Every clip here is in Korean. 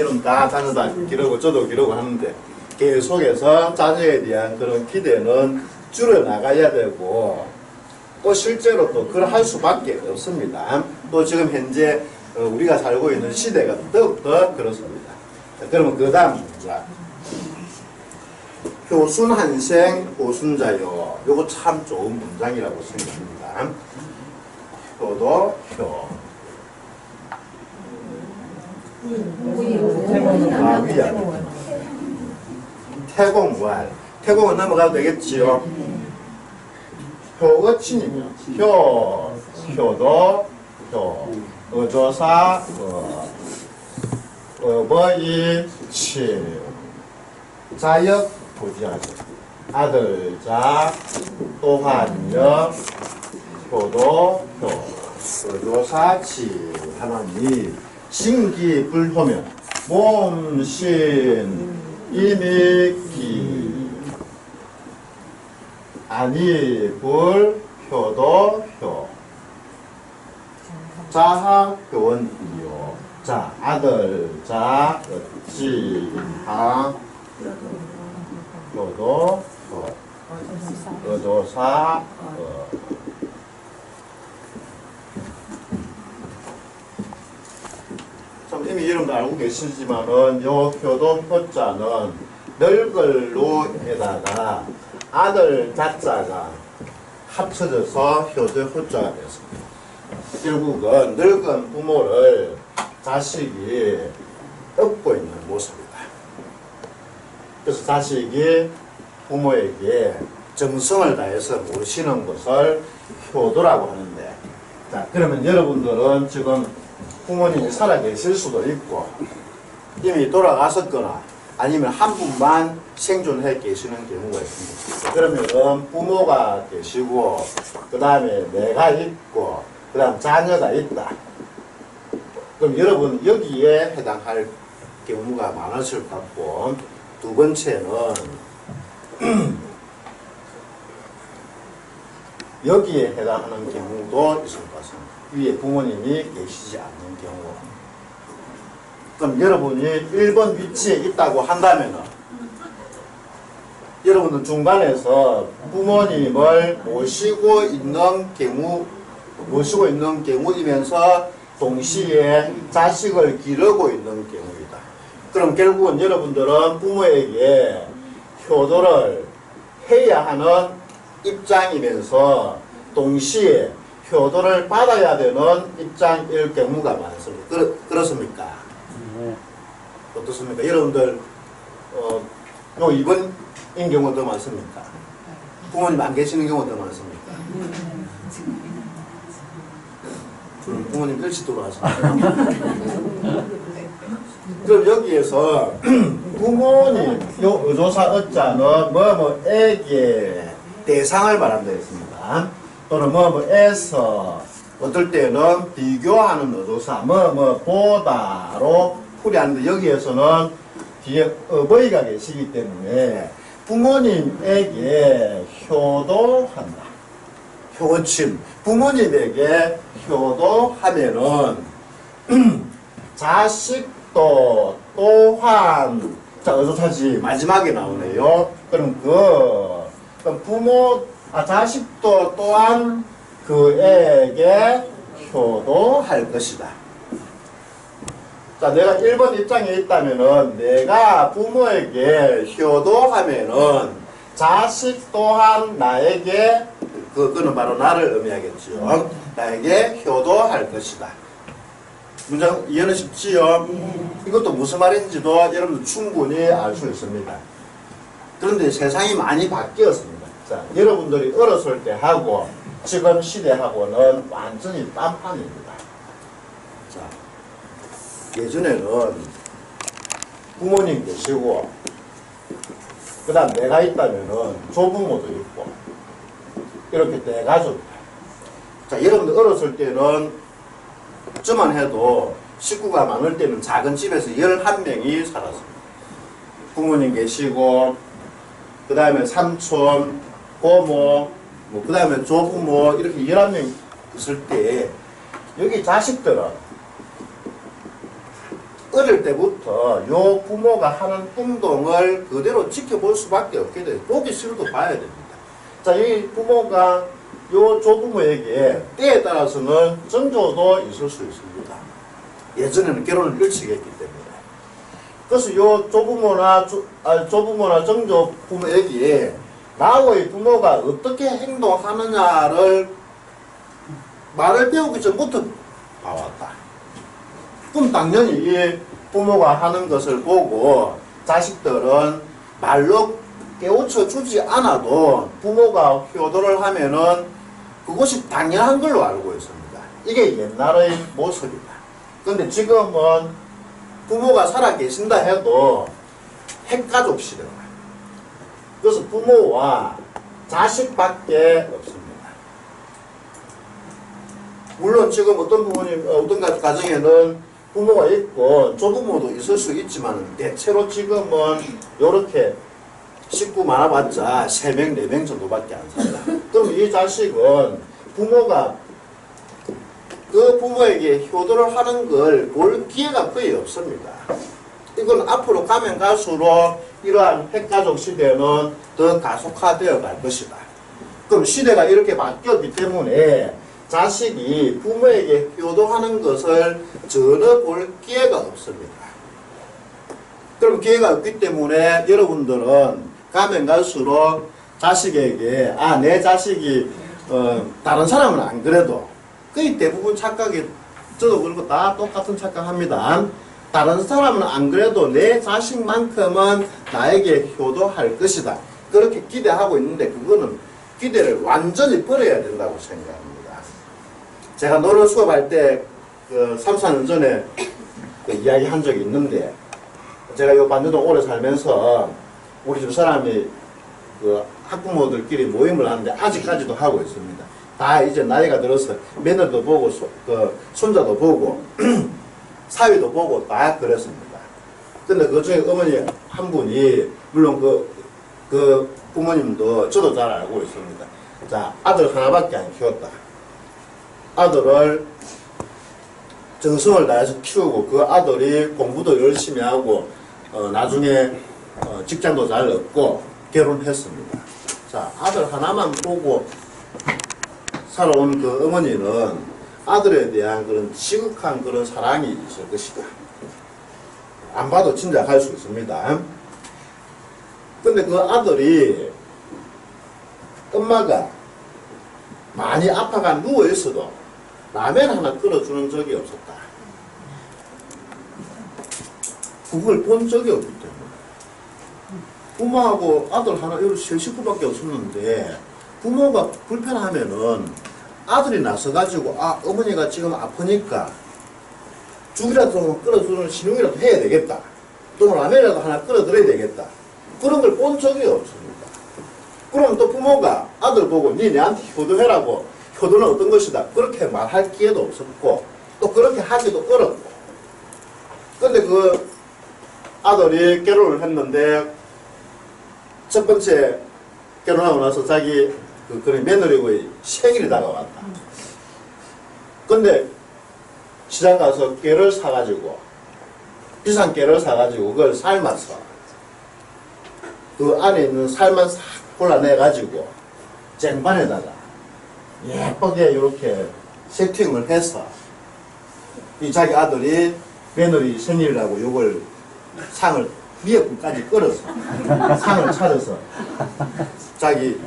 이런 다 자녀다 기르고 저도 기르고 하는데 계속해서 자녀에 대한 그런 기대는 줄여나가야 되고 또 실제로 또 그걸 할 수밖에 없습니다. 또 지금 현재 어, 우리가 살고 있는 시대가 더욱더 그렇습니다. 자, 그러면 그 다음 문장. 효순한생 호순자요. 요거 참 좋은 문장이라고 생각합니다. 효도 효. 태공무할. 태공은 넘어가도 되겠지요. 친이며 효, 효도, 효, 어조사, 어, 어버이, 친, 자역, 부지하죠. 아들, 자, 또한여, 효도, 효, 어조사, 치, 하나님, 신기, 불효면, 몸, 신, 이미기, 아니 불 효도 효. 자하 교원이요. 자 아들 자 지하. 효도 효 어조사. 어. 참 이미 이름도 알고 계시지만은 요 효도 효자는 널걸로에다가 아들 자자가 합쳐져서 효도 효자가 됐습니다. 결국은 늙은 부모를 자식이 업고 있는 모습이다. 그래서 자식이 부모에게 정성을 다해서 모시는 것을 효도라고 하는데 자 그러면 여러분들은 지금 부모님이 살아계실 수도 있고 이미 돌아가셨거나 아니면 한 분만 생존해 계시는 경우가 있습니다. 그러면은 부모가 계시고 그 다음에 내가 있고 그 다음 자녀가 있다. 그럼 여러분 여기에 해당할 경우가 많으실 것 같고 두 번째는 여기에 해당하는 경우도 있을 것 같습니다. 위에 부모님이 계시지 않는 경우. 그럼 여러분이 1번 위치에 있다고 한다면은 여러분은 중간에서 부모님을 모시고 있는 경우 모시고 있는 경우이면서 동시에 자식을 기르고 있는 경우이다. 그럼 결국은 여러분들은 부모에게 효도를 해야 하는 입장이면서 동시에 효도를 받아야 되는 입장일 경우가 많습니다. 그렇, 그렇습니까? 어떻습니까? 여러분들 어, 요 이번 인 경우가 더 많습니까? 부모님 안 계시는 경우가 더 많습니까? 음, 부모님 일찍 돌아가셨나요? 그럼 여기에서 부모님 요 의조사 어자는 뭐뭐에게 대상을 말한다 했습니다. 또는 뭐뭐에서 어떨 때는 비교하는 의조사 뭐뭐 보다로 풀이하는데 여기에서는 뒤에 어버이가 계시기 때문에 부모님에게 효도한다. 효침 부모님에게 효도하면은 자식도 또한 자 어조사지 마지막에 나오네요. 그럼 그 그럼 부모 아 자식도 또한 그에게 효도할 것이다. 자, 내가 1번 입장에 있다면은 내가 부모에게 효도하면은 자식 또한 나에게 그, 그는 바로 나를 의미하겠지요. 나에게 효도할 것이다. 문장 이해는 쉽지요? 이것도 무슨 말인지도 여러분들 충분히 알 수 있습니다. 그런데 세상이 많이 바뀌었습니다. 자, 여러분들이 어렸을 때 하고 지금 시대하고는 완전히 딴판입니다. 자, 예전에는 부모님 계시고 그 다음 내가 있다면은 조부모도 있고 이렇게 대가족 자 여러분들 어렸을 때는 저만 해도 식구가 많을 때는 작은 집에서 11명이 살았습니다 부모님 계시고 그 다음에 삼촌 고모 뭐 그 다음에 조부모 이렇게 11명 있을 때 여기 자식들은 어릴 때부터 요 부모가 하는 행동을 그대로 지켜볼 수밖에 없게 돼요. 보기 싫어도 봐야 됩니다. 자, 이 부모가 요 조부모에게 때에 따라서는 정조도 있을 수 있습니다. 예전에는 결혼을 일찍 했기 때문에. 그래서 요 조부모나 조, 아, 조부모나 정조 부모에게 나의 부모가 어떻게 행동하느냐를 말을 배우기 전부터 봐왔다. 그럼 당연히 이 부모가 하는 것을 보고 자식들은 말로 깨우쳐 주지 않아도 부모가 효도를 하면은 그것이 당연한 걸로 알고 있습니다. 이게 옛날의 모습이다. 근데 지금은 부모가 살아 계신다 해도 핵가족 시대다. 그래서 부모와 자식밖에 없습니다. 물론 지금 어떤 부모님, 어, 어떤 가- 가정에는 부모가 있고 조부모도 있을 수 있지만 대체로 지금은 이렇게 식구 많아봤자 3명, 4명 정도밖에 안 산다. 그럼 이 자식은 부모가 그 부모에게 효도를 하는 걸 볼 기회가 거의 없습니다. 이건 앞으로 가면 갈수록 이러한 핵가족 시대는 더 가속화되어 갈 것이다. 그럼 시대가 이렇게 바뀌었기 때문에 자식이 부모에게 효도하는 것을 전혀 볼 기회가 없습니다. 그럼 기회가 없기 때문에 여러분들은 가면 갈수록 자식에게 아 내 자식이 어, 다른 사람은 안 그래도 거의 대부분 착각이 저도 그렇고 다 똑같은 착각합니다. 다른 사람은 안 그래도 내 자식만큼은 나에게 효도할 것이다. 그렇게 기대하고 있는데 그거는 기대를 완전히 버려야 된다고 생각합니다. 제가 노래 수업할 때, 그, 3, 4년 전에 그 이야기 한 적이 있는데, 제가 요 반주동 오래 살면서 우리 집 사람이 그 학부모들끼리 모임을 하는데 아직까지도 하고 있습니다. 다 이제 나이가 들어서 며느리도 보고, 소, 그, 손자도 보고, 사위도 보고 다 그랬습니다. 근데 그 중에 어머니 한 분이, 물론 그, 그 부모님도 저도 잘 알고 있습니다. 자, 아들 하나밖에 안 키웠다. 아들을 정성을 다해서 키우고 그 아들이 공부도 열심히 하고 어, 나중에 어, 직장도 잘 얻고 결혼했습니다. 자, 아들 하나만 보고 살아온 그 어머니는 아들에 대한 그런 지극한 그런 사랑이 있을 것이다. 안 봐도 짐작할 수 있습니다. 근데 그 아들이 엄마가 많이 아파가 누워 있어도 라면 하나 끓여주는 적이 없었다. 그걸 본 적이 없기 때문에. 부모하고 아들 하나, 여기 세 식구밖에 없었는데, 부모가 불편하면은 아들이 나서가지고, 아, 어머니가 지금 아프니까 죽이라도 좀 끓여주는 신용이라도 해야 되겠다. 또는 라면이라도 하나 끓여드려야 되겠다. 그런 걸 본 적이 없습니다. 그럼 또 부모가 아들 보고 니 내한테 효도해라고 효도는 어떤 것이다 그렇게 말할 기회도 없었고 또 그렇게 하기도 어렵고 근데 그 아들이 결혼을 했는데 첫 번째 결혼하고 나서 자기 그 그런 며느리의 생일이 다가왔다. 근데 시장 가서 깨를 사가지고 비싼 깨를 사가지고 그걸 삶았어 그 안에 있는 살만 싹 골라내가지고 쟁반에다가 예쁘게 이렇게 세팅을 해서 이 자기 아들이 며느리 생일이라고 요걸 상을 미역국까지 끓여서 상을 차려서 자기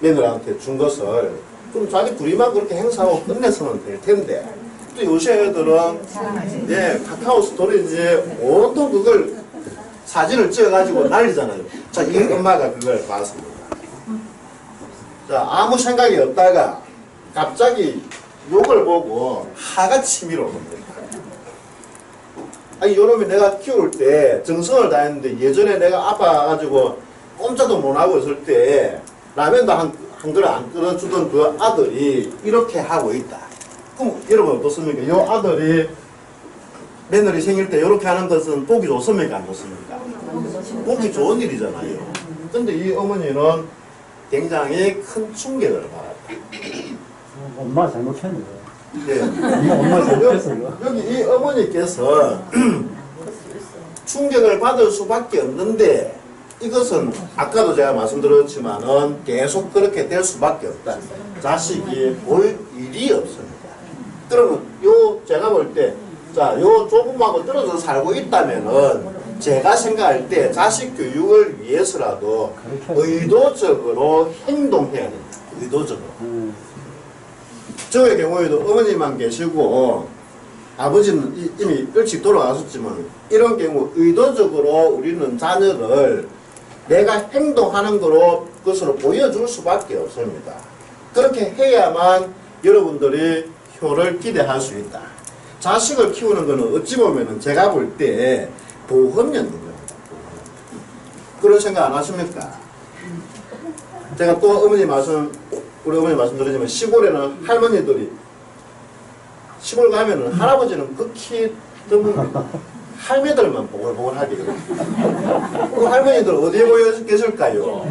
며느리한테 준 것을 그럼 자기 둘이만 그렇게 행사하고 끝내서는 될 텐데 또 요새 애들은 예 카카오 스토리지 온통 그걸 사진을 찍어가지고 난리잖아요. 자, 이 엄마가 그걸 봤습니다. 자, 아무 생각이 없다가 갑자기 욕을 보고 하가 치밀어 옵니다. 아니, 요놈이 내가 키울 때 정성을 다했는데 예전에 내가 아파가지고 꼼짝도 못하고 있을 때 라면도 한, 한 그릇 안 끓여주던 그 아들이 이렇게 하고 있다. 그럼 여러분 어떻습니까? 요 아들이 며느리 생일 때 이렇게 하는 것은 보기 좋습니까? 안 좋습니까? 보기 좋은 일이잖아요. 근데 이 어머니는 굉장히 큰 충격을 받았다. 엄마 잘못했네. 예. 엄마 잘못했어 이거. 여기 이 어머니께서 충격을 받을 수밖에 없는데 이것은 아까도 제가 말씀드렸지만은 계속 그렇게 될 수밖에 없다. 자식이 볼 일이 없습니다. 그러면 요 제가 볼 때 자, 요 조금하고 떨어져 살고 있다면은 제가 생각할 때 자식 교육을 위해서라도 의도적으로 행동해야 된다. 의도적으로. 음, 저의 경우에도 어머니만 계시고 아버지는 이- 이미 일찍 돌아가셨지만 이런 경우 의도적으로 우리는 자녀를 내가 행동하는 거로 그것으로 보여줄 수밖에 없습니다. 그렇게 해야만 여러분들이 효를 기대할 수 있다. 자식을 키우는 거는 어찌 보면은 제가 볼 때 보험연인 겁니다. 그런 생각 안 하십니까? 제가 또 어머니 말씀, 우리 어머니 말씀 드리지만 시골에는 할머니들이 시골 가면은 할아버지는 극히 드뭅니다. 할매들만 보글보글하게. 그 할머니들 어디에 모여 계실까요?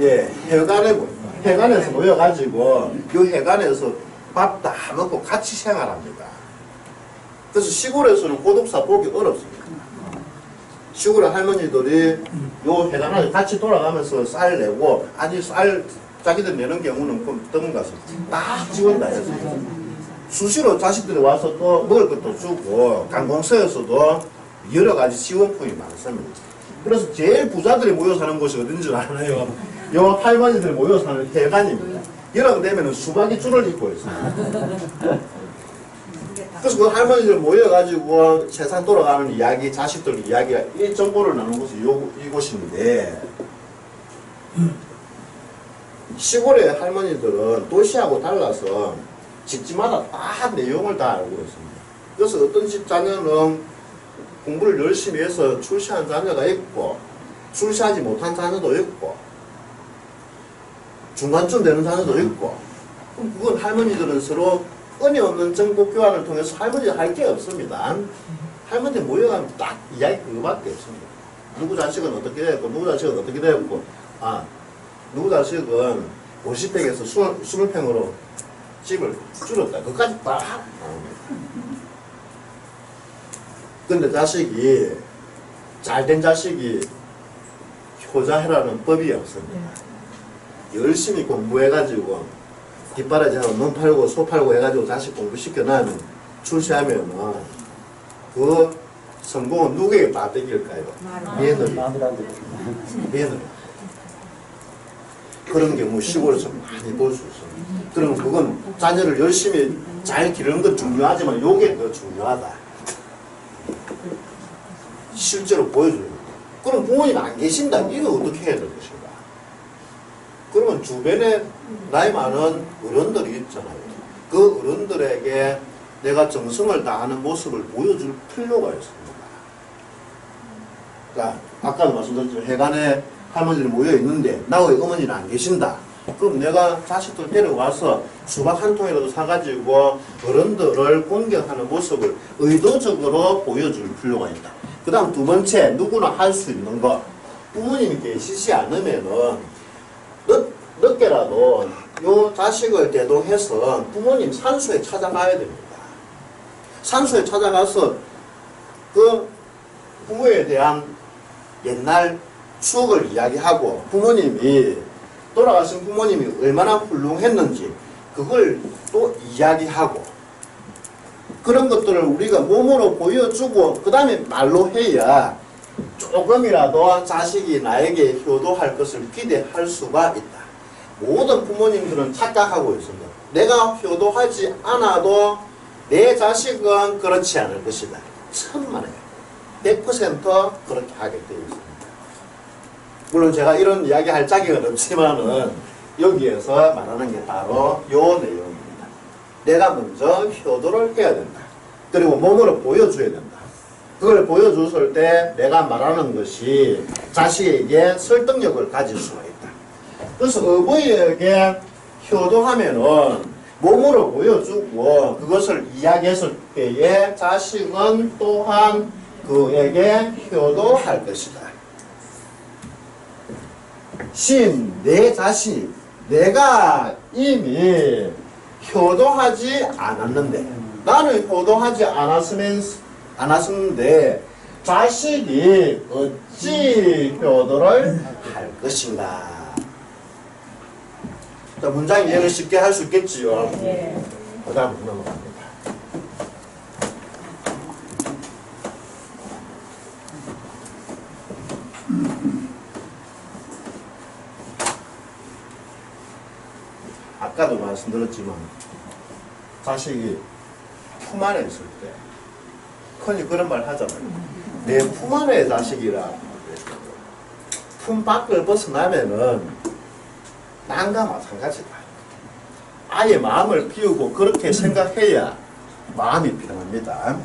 예, 해관에, 모- 해관에서 모여가지고 요 해관에서 밥 다 먹고 같이 생활합니다. 그래서 시골에서는 고독사 보기 어렵습니다. 시골의 할머니들이 요 해관에 같이 돌아가면서 쌀 내고 아니 쌀 자기들 내는 경우는 좀 드문 가서 다 지원다 해서 수시로 자식들이 와서 또 먹을 것도 주고 관공서에서도 여러 가지 지원품이 많습니다. 그래서 제일 부자들이 모여 사는 곳이 어딘 줄 알아요? 요 할머니들이 모여 사는 해관입니다. 여름 되면 수박이 줄을 잇고 있어요. 그래서 그 할머니들 모여가지고 세상 돌아가는 이야기, 자식들 이야기가 이 정보를 나누는 곳이 요, 이곳인데 시골의 할머니들은 도시하고 달라서 집집마다 다 내용을 다 알고 있습니다. 그래서 어떤 집 자녀는 공부를 열심히 해서 출시한 자녀가 있고 출시하지 못한 자녀도 있고 중간쯤 되는 자녀도 있고 그럼 그건 할머니들은 서로 은혜 없는 정보 교환을 통해서 할머니 할게 없습니다. 할머니 모여가면 딱 이야기 그거밖에 없습니다. 누구 자식은 어떻게 됐고 누구 자식은 어떻게 됐고 아 누구 자식은 50팩에서 20팩으로 집을 줄였다. 그까지 다 나옵니다. 근데 자식이 잘된 자식이 효자해라는 법이 없습니다. 열심히 공부해가지고 뒷바라지 하고 눈 팔고 소 팔고 해가지고 자식 공부시켜놔면 출시하면은 그 성공은 누구에게 다 뺏길까요? 며느리. 며느리. 그런 경우 시골에서 많이 볼 수 있습니다. 그러면 그건 자녀를 열심히 잘 기르는 건 중요하지만 요게 더 중요하다. 실제로 보여줘요. 그럼 부모님 안 계신다. 이거 어떻게 해야 될 것인가? 그러면 주변에 나이 많은 어른들이 있잖아요. 그 어른들에게 내가 정성을 다하는 모습을 보여줄 필요가 있습니다. 자, 아까도 말씀드렸지만 해관에 할머니들이 모여 있는데 나의 어머니는 안 계신다. 그럼 내가 자식들 데려와서 수박 한 통이라도 사가지고 어른들을 공격하는 모습을 의도적으로 보여줄 필요가 있다. 그 다음 두 번째, 누구나 할 수 있는 것. 부모님이 계시지 않으면은, 늦, 늦게라도 요 자식을 대동해서 부모님 산소에 찾아가야 됩니다. 산소에 찾아가서 그 부모에 대한 옛날 추억을 이야기하고 부모님이 돌아가신 부모님이 얼마나 훌륭했는지 그걸 또 이야기하고 그런 것들을 우리가 몸으로 보여주고 그 다음에 말로 해야 조금이라도 자식이 나에게 효도할 것을 기대할 수가 있다. 모든 부모님들은 착각하고 있습니다. 내가 효도하지 않아도 내 자식은 그렇지 않을 것이다. 천만에 100% 그렇게 하게 되어 있습니다. 물론 제가 이런 이야기 할 자격은 없지만은 여기에서 말하는 게 바로 요 내용입니다. 내가 먼저 효도를 해야 된다. 그리고 몸으로 보여줘야 된다. 그걸 보여줬을 때 내가 말하는 것이 자식에게 설득력을 가질 수가 있다. 그래서 어버이에게 효도하면은 몸으로 보여주고 그것을 이야기했을 때에 자식은 또한 그에게 효도할 것이다. 신, 내 자신, 내가 이미 효도하지 않았는데 나는 효도하지 않았으면 않았는데 자식이 어찌 효도를 할 것인가? 자, 문장 이해를 쉽게 할 수 있겠지요. 네. 그다음 넘어갑니다. 아까도 말씀드렸지만 자식이 품 안에 있을 때 흔히 그런 말 하잖아요. 내 품 안에 자식이라 품 밖을 벗어나면은 난과 마찬가지다. 아예 마음을 비우고 그렇게 생각해야 마음이 편합니다.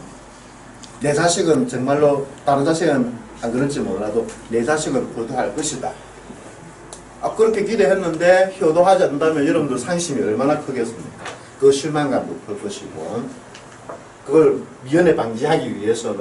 내 자식은 정말로 다른 자식은 안 그럴지 몰라도 내 자식은 효도할 것이다. 아, 그렇게 기대했는데 효도하지 않는다면 여러분들 상심이 얼마나 크겠습니까? 그 실망감도 클 것이고 그걸 미연에 방지하기 위해서는